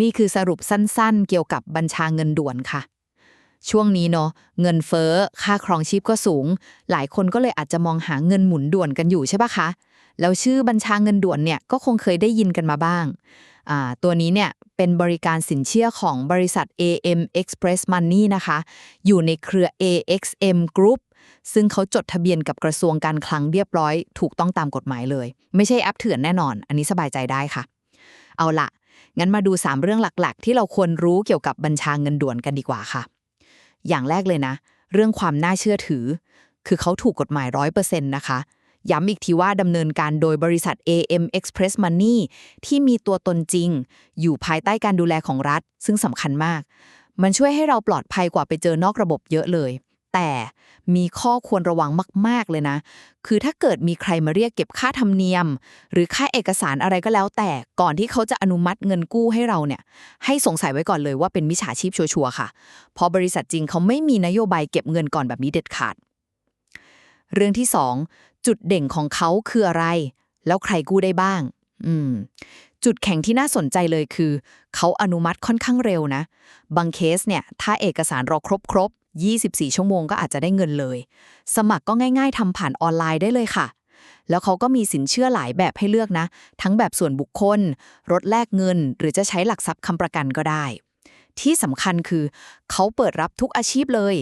นี่คือสรุปสั้นๆ เกี่ยวกับบัญชาเงินด่วนค่ะ ช่วงนี้เนาะเงินเฟ้อ ค่าครองชีพก็สูง หลายคนก็เลยอาจจะมองหาเงินหมุนด่วนกันอยู่ใช่ปะคะ แล้วชื่อบัญชาเงินด่วนเนี่ยก็คงเคยได้ยินกันมาบ้างอ่าตัวนี้เนี่ยเป็นบริการสินเชื่อของบริษัท AM Express Money นะคะ อยู่ในเครือ AXM Group ซึ่งเขาจดทะเบียนกับกระทรวงการคลังเรียบร้อย ถูกต้องตามกฎหมายเลย ไม่ใช่แอปเถื่อนแน่นอน อันนี้สบายใจได้ค่ะ เอาละ งั้นมาดู 3 เรื่องหลักๆ ที่เราควรรู้เกี่ยวกับบัญชาเงินด่วนกันดีกว่าค่ะ อย่างแรกเลยนะ เรื่องความน่าเชื่อถือ คือเขาถูกกฎหมาย100%นะคะ ย้ำอีกทีว่าดำเนินการโดยบริษัท AM Express Money ที่มีตัวตนจริง อยู่ภายใต้การดูแลของรัฐ ซึ่งสำคัญมาก มันช่วยให้เราปลอดภัยกว่าไปเจอนอกระบบเยอะเลย แต่มีข้อควรระวังมาก ๆ เลยนะ คือถ้าเกิดมีใครมาเรียกเก็บค่าธรรมเนียม หรือค่าเอกสารอะไรก็แล้ว แต่ก่อนที่เขาจะอนุมัติเงินกู้ให้เราเนี่ย ให้สงสัยไว้ก่อนเลยว่าเป็นมิจฉาชีพชัวร์ๆค่ะ เพราะบริษัทจริงเขาไม่มีนโยบายเก็บเงินก่อนแบบนี้เด็ดขาด เรื่องที่ 2 จุดเด่นของเขาคืออะไร แล้วใครกู้ได้บ้าง อืมจุดแข็งที่น่าสนใจเลยคือ เขาอนุมัติค่อนข้างเร็วนะ บางเคสเนี่ย ถ้าเอกสารรอครบครบ 24 ชั่วโมงก็อาจจะได้เงินเลย สมัครก็ง่ายๆทำผ่านออนไลน์ได้เลยค่ะ แล้วเขาก็มีสินเชื่อหลายแบบให้เลือกนะ ทั้งแบบส่วนบุคคล รถแลกเงิน หรือจะใช้หลักทรัพย์ค้ำประกันก็ได้ ที่สำคัญคือ เขาเปิดรับทุกอาชีพเลย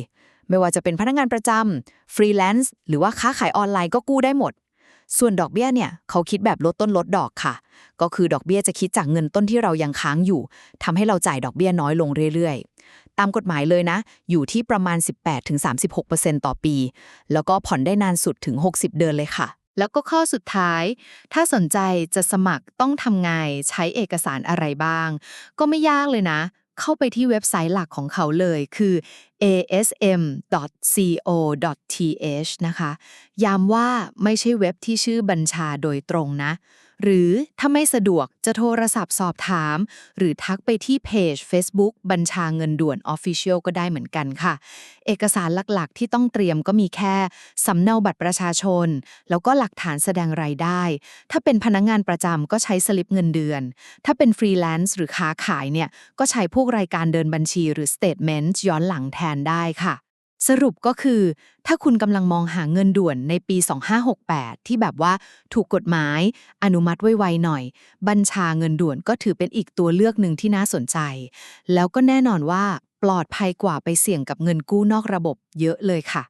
ไม่ว่าจะเป็นพนักงานประจำฟรีแลนซ์หรือว่าค้าขายออนไลน์ก็กู้ได้หมด ส่วนดอกเบี้ยเนี่ยเขาคิดแบบลดต้นลดดอกค่ะ ก็คือดอกเบี้ยจะคิดจากเงินต้นที่เรายังค้างอยู่ทำให้เราจ่ายดอกเบี้ยน้อยลงเรื่อยๆ ตามกฎหมายเลยนะ อยู่ที่ประมาณ 18-36%ต่อปี แล้วก็ผ่อนได้นานสุดถึง 60 เดือนเลยค่ะ แล้วก็ข้อสุดท้าย ถ้าสนใจจะสมัครต้องทำไงใช้เอกสารอะไรบ้าง ก็ไม่ยากเลยนะ เข้าไปที่เว็บไซต์หลักของเขาเลยคือ asm.co.th นะคะ ย้ำว่าไม่ใช่เว็บที่ชื่อบัญชาโดยตรงนะ หรือถ้าไม่สะดวกจะโทรศัพท์สอบถาม หรือทักไปที่เพจ Facebook บัญชาเงินด่วน Official ก็ได้เหมือนกันค่ะ เอกสารหลักๆ ที่ต้องเตรียมก็มีแค่สำเนาบัตรประชาชน แล้วก็หลักฐานแสดงรายได้ ถ้าเป็นพนักงงานประจำก็ใช้สลิปเงินเดือน ถ้าเป็นฟรีแลนซ์หรือค้าขายเนี่ยก็ใช้พวกรายการเดินบัญชีหรือ Statement ย้อนหลังแทนได้ค่ะ สรุปก็คือ ถ้าคุณกำลังมองหาเงินด่วนในปี 2568 ที่แบบว่าถูกกฎหมาย อนุมัติไวๆหน่อย บัญชาเงินด่วนก็ถือเป็นอีกตัวเลือกหนึ่งที่น่าสนใจ แล้วก็แน่นอนว่าปลอดภัยกว่าไปเสี่ยงกับเงินกู้นอกระบบเยอะเลยค่ะ